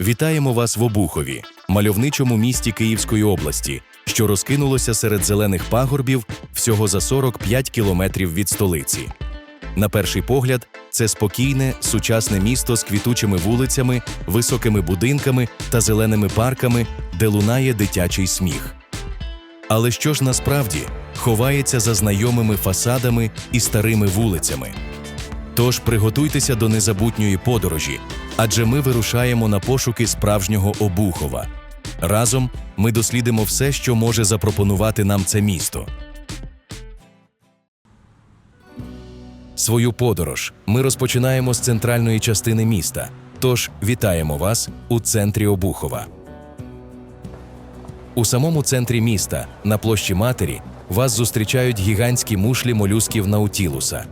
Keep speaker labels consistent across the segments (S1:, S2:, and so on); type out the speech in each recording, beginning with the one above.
S1: Вітаємо вас в Обухові, мальовничому місті Київської області, що розкинулося серед зелених пагорбів всього за 45 кілометрів від столиці. На перший погляд, це спокійне, сучасне місто з квітучими вулицями, високими будинками та зеленими парками, де лунає дитячий сміх. Але що ж насправді ховається за знайомими фасадами і старими вулицями? Тож приготуйтеся до незабутньої подорожі, адже ми вирушаємо на пошуки справжнього Обухова. Разом ми дослідимо все, що може запропонувати нам це місто. Свою подорож ми розпочинаємо з центральної частини міста. Тож вітаємо вас у центрі Обухова. У самому центрі міста, на площі Матері, вас зустрічають гігантські мушлі молюсків Наутілуса.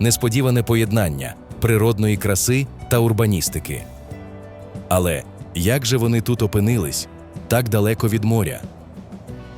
S1: Несподіване поєднання природної краси та урбаністики. Але як же вони тут опинились так далеко від моря?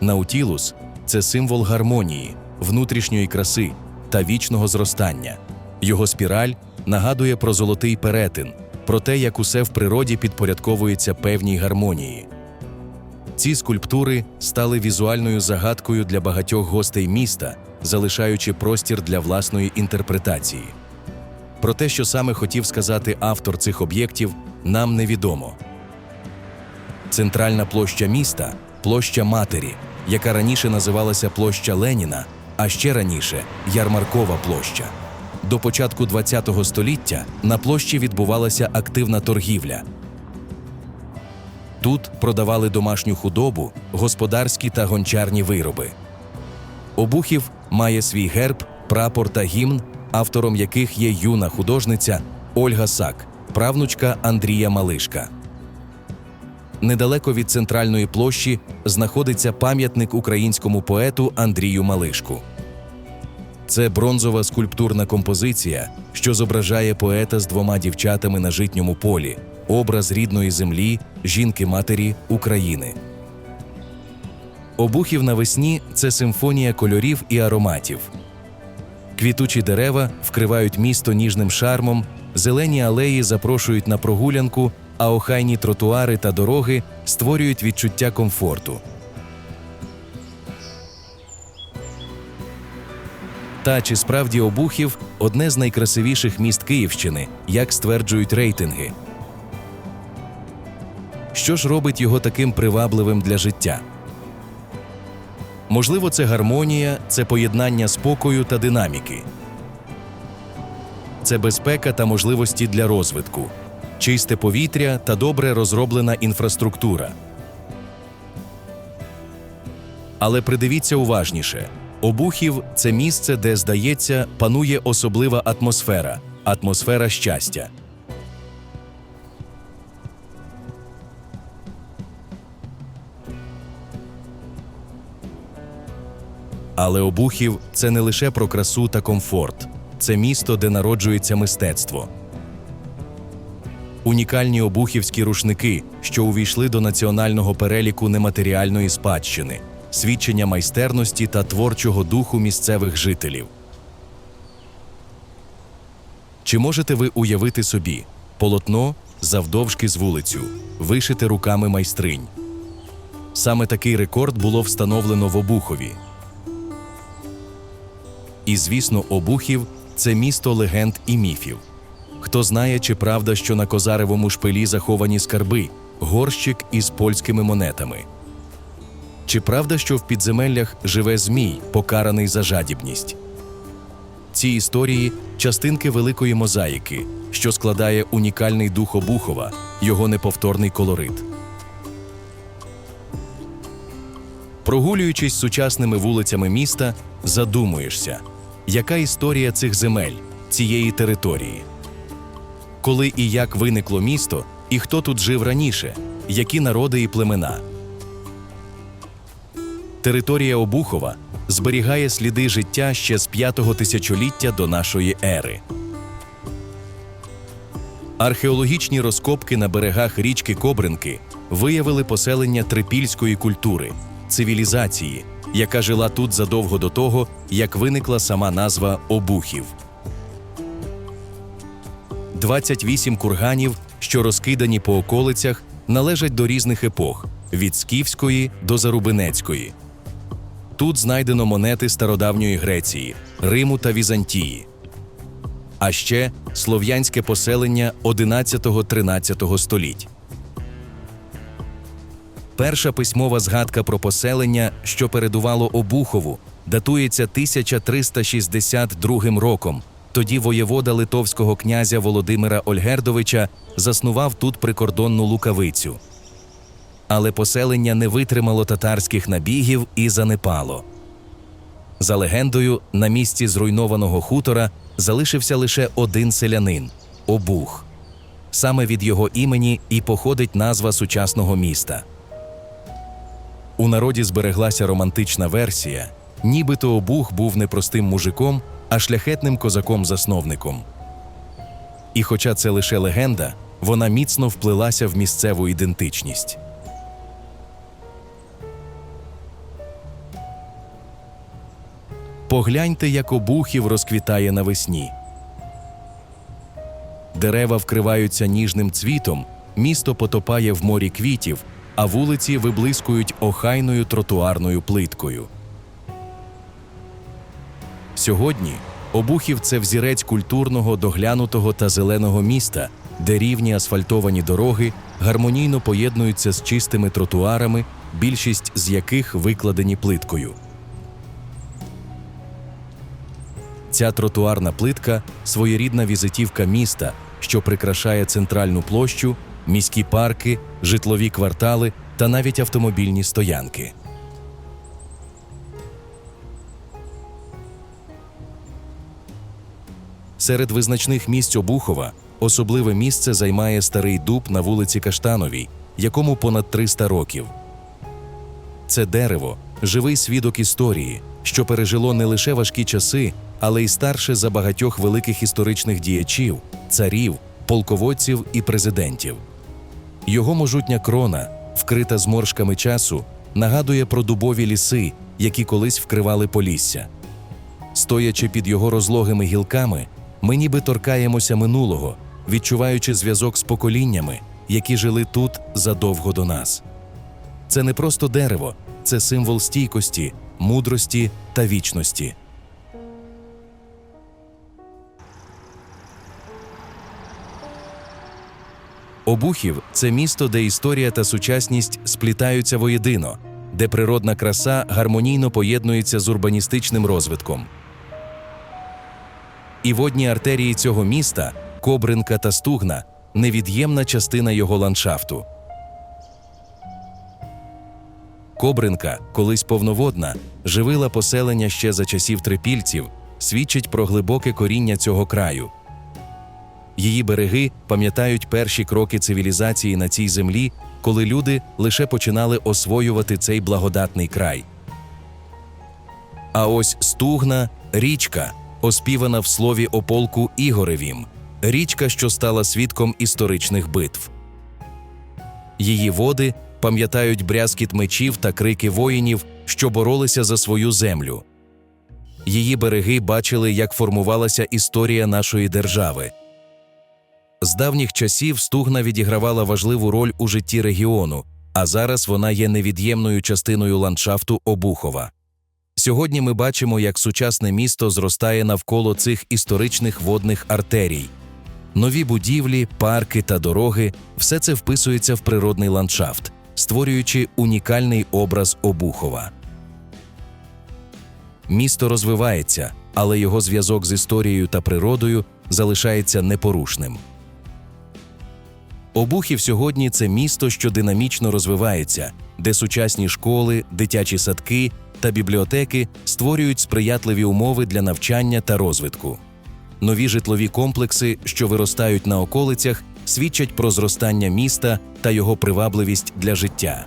S1: Наутілус це символ гармонії, внутрішньої краси та вічного зростання. Його спіраль нагадує про золотий перетин, про те, як усе в природі підпорядковується певній гармонії. Ці скульптури стали візуальною загадкою для багатьох гостей міста, залишаючи простір для власної інтерпретації. Про те, що саме хотів сказати автор цих об'єктів, нам невідомо. Центральна площа міста площа Матері, яка раніше називалася площа Леніна, а ще раніше Ярмаркова площа. До початку ХХ століття на площі відбувалася активна торгівля. Тут продавали домашню худобу, господарські та гончарні вироби. Обухів має свій герб, прапор та гімн, автором яких є юна художниця Ольга Сак, правнучка Андрія Малишка. Недалеко від центральної площі знаходиться пам'ятник українському поету Андрію Малишку. Це бронзова скульптурна композиція, що зображає поета з двома дівчатами на житньому полі, образ рідної землі, жінки-матері України. Обухів навесні це симфонія кольорів і ароматів. Квітучі дерева вкривають місто ніжним шармом, зелені алеї запрошують на прогулянку, а охайні тротуари та дороги створюють відчуття комфорту. Та чи справді Обухів одне з найкрасивіших міст Київщини, як стверджують рейтинги? Що ж робить його таким привабливим для життя? Можливо, це гармонія, це поєднання спокою та динаміки. Це безпека та можливості для розвитку, чисте повітря та добре розроблена інфраструктура. Але придивіться уважніше: Обухів це місце, де, здається, панує особлива атмосфера атмосфера щастя. Але Обухів це не лише про красу та комфорт, це місто, де народжується мистецтво. Унікальні обухівські рушники, що увійшли до національного переліку нематеріальної спадщини, свідчення майстерності та творчого духу місцевих жителів. Чи можете ви уявити собі полотно завдовжки з вулицю, вишите руками майстринь? Саме такий рекорд було встановлено в Обухові. І, звісно, Обухів це місто легенд і міфів. Хто знає, чи правда, що на Козаревому шпилі заховані скарби, горщик із польськими монетами. Чи правда, що в підземеллях живе Змій, покараний за жадібність? Ці історії частинки великої мозаїки, що складає унікальний дух Обухова, його неповторний колорит. Прогулюючись сучасними вулицями міста, задумуєшся, яка історія цих земель, цієї території. Коли і як виникло місто, і хто тут жив раніше, які народи і племена. Територія Обухова зберігає сліди життя ще з п'ятого тисячоліття до нашої ери. Археологічні розкопки на берегах річки Кобринки виявили поселення трипільської культури, цивілізації, яка жила тут задовго до того, як виникла сама назва Обухів. 28 курганів що розкидані по околицях, належать до різних епох від скіфської до зарубинецької. Тут знайдено монети стародавньої Греції, Риму та Візантії. А ще слов'янське поселення 11-13 століть. Перша письмова згадка про поселення, що передувало Обухову, датується 1362 роком. Тоді воєвода литовського князя Володимира Ольгердовича заснував тут прикордонну лукавицю. Але поселення не витримало татарських набігів і занепало. За легендою, на місці зруйнованого хутора залишився лише один селянин Обух. Саме від його імені і походить назва сучасного міста. У народі збереглася романтична версія, нібито Обух був не простим мужиком, а шляхетним козаком-засновником. І хоча це лише легенда, вона міцно вплилася в місцеву ідентичність. Погляньте, як обухів розквітає навесні. Дерева вкриваються ніжним цвітом, місто потопає в морі квітів, а вулиці виблискують охайною тротуарною плиткою. Сьогодні Обухів це взірець культурного, доглянутого та зеленого міста, де рівні асфальтовані дороги гармонійно поєднуються з чистими тротуарами, більшість з яких викладені плиткою. Ця тротуарна плитка своєрідна візитівка міста, що прикрашає центральну площу, міські парки, житлові квартали та навіть автомобільні стоянки. Серед визначних місць Обухова особливе місце займає старий дуб на вулиці Каштановій, якому понад 300 років. Це дерево живий свідок історії, що пережило не лише важкі часи, але й старше за багатьох великих історичних діячів, царів, полководців і президентів. Його можутня крона, вкрита зморшками часу, нагадує про дубові ліси, які колись вкривали полісся. Стоячи під його розлогими гілками, ми ніби торкаємося минулого, відчуваючи зв'язок з поколіннями, які жили тут задовго до нас. Це не просто дерево, це символ стійкості, мудрості та вічності. Обухів це місто, де історія та сучасність сплітаються воєдино, де природна краса гармонійно поєднується з урбаністичним розвитком. І водні артерії цього міста, Кобринка та Стугна, невід'ємна частина його ландшафту. Кобринка, колись повноводна, живила поселення ще за часів трипільців, свідчить про глибоке коріння цього краю. Її береги пам'ятають перші кроки цивілізації на цій землі, коли люди лише починали освоювати цей благодатний край. А ось стугна річка, оспівана в слові о полку Ігоревім, річка, що стала свідком історичних битв. Її води пам'ятають брязкіт мечів та крики воїнів, що боролися за свою землю. Її береги бачили, як формувалася історія нашої держави. З давніх часів Стугна відігравала важливу роль у житті регіону, а зараз вона є невід'ємною частиною ландшафту Обухова. Сьогодні ми бачимо, як сучасне місто зростає навколо цих історичних водних артерій. Нові будівлі, парки та дороги все це вписується в природний ландшафт, створюючи унікальний образ Обухова. Місто розвивається, але його зв'язок з історією та природою залишається непорушним. Обухів сьогодні це місто, що динамічно розвивається, де сучасні школи, дитячі садки та бібліотеки створюють сприятливі умови для навчання та розвитку. Нові житлові комплекси, що виростають на околицях, свідчать про зростання міста та його привабливість для життя.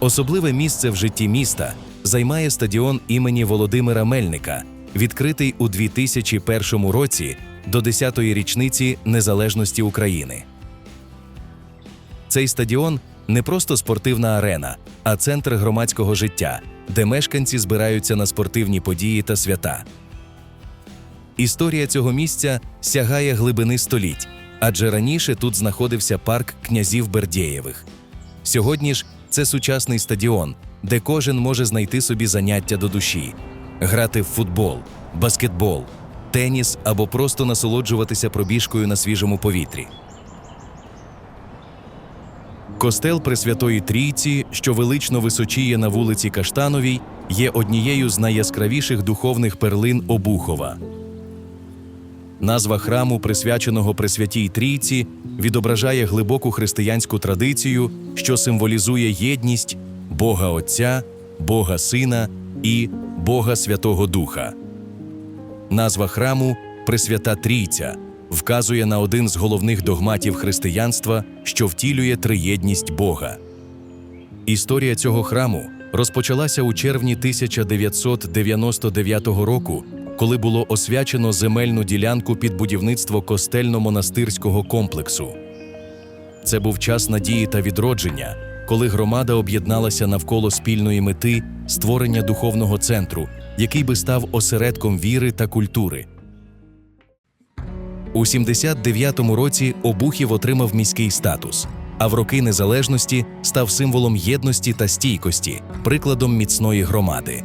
S1: Особливе місце в житті міста займає стадіон імені Володимира Мельника, відкритий у 2001 році до 10-ї річниці незалежності України. Цей стадіон не просто спортивна арена, а центр громадського життя, де мешканці збираються на спортивні події та свята. Історія цього місця сягає глибини століть. адже раніше тут знаходився парк князів Бердєєвих. Сьогодні ж це сучасний стадіон, де кожен може знайти собі заняття до душі, грати в футбол, баскетбол, теніс або просто насолоджуватися пробіжкою на свіжому повітрі. Костел Пресвятої Трійці, що велично височіє на вулиці Каштановій, є однією з найяскравіших духовних перлин Обухова. Назва храму, присвяченого Пресвятій Трійці, відображає глибоку християнську традицію, що символізує єдність Бога Отця, Бога Сина і Бога Святого Духа. Назва храму Пресвята Трійця вказує на один з головних догматів християнства, що втілює триєдність Бога. Історія цього храму розпочалася у червні 1999 року, коли було освячено земельну ділянку під будівництво костельно-монастирського комплексу. Це був час надії та відродження, коли громада об'єдналася навколо спільної мети створення духовного центру, який би став осередком віри та культури. У 79-му році Обухів отримав міський статус, а в роки незалежності став символом єдності та стійкості, прикладом міцної громади.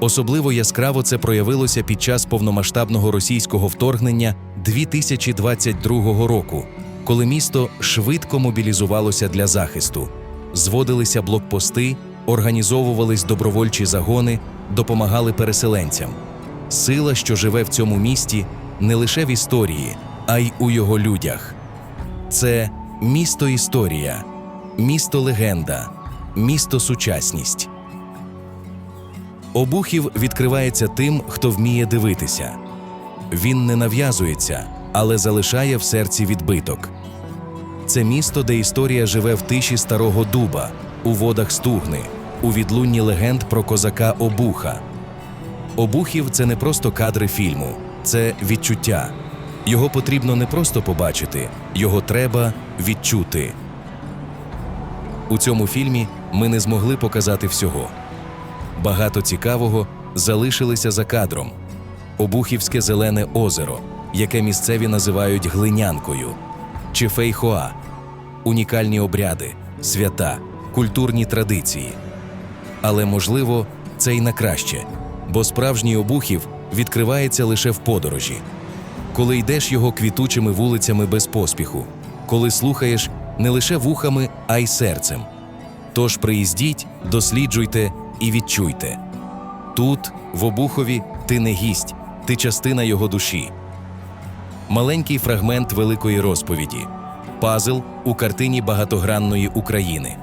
S1: Особливо яскраво це проявилося під час повномасштабного російського вторгнення 2022 року, коли місто швидко мобілізувалося для захисту, зводилися блокпости, організовувались добровольчі загони, допомагали переселенцям. Сила, що живе в цьому місті, не лише в історії, а й у його людях. Це місто історія, місто легенда, місто сучасність. Обухів відкривається тим, хто вміє дивитися. Він не нав'язується, але залишає в серці відбиток. Це місто, де історія живе в тиші старого дуба, у водах стугни, у відлунні легенд про козака Обуха. Обухів це не просто кадри фільму, це відчуття. Його потрібно не просто побачити, його треба відчути. У цьому фільмі ми не змогли показати всього. Багато цікавого залишилися за кадром. Обухівське зелене озеро, яке місцеві називають глинянкою, чи фейхоа, унікальні обряди, свята, культурні традиції. Але можливо, це й на краще, бо справжній обухів відкривається лише в подорожі, коли йдеш його квітучими вулицями без поспіху, коли слухаєш не лише вухами, а й серцем. Тож приїздіть, досліджуйте і відчуйте. Тут, в Обухові, ти не гість, ти частина його душі. Маленький фрагмент великої розповіді пазл у картині багатогранної України.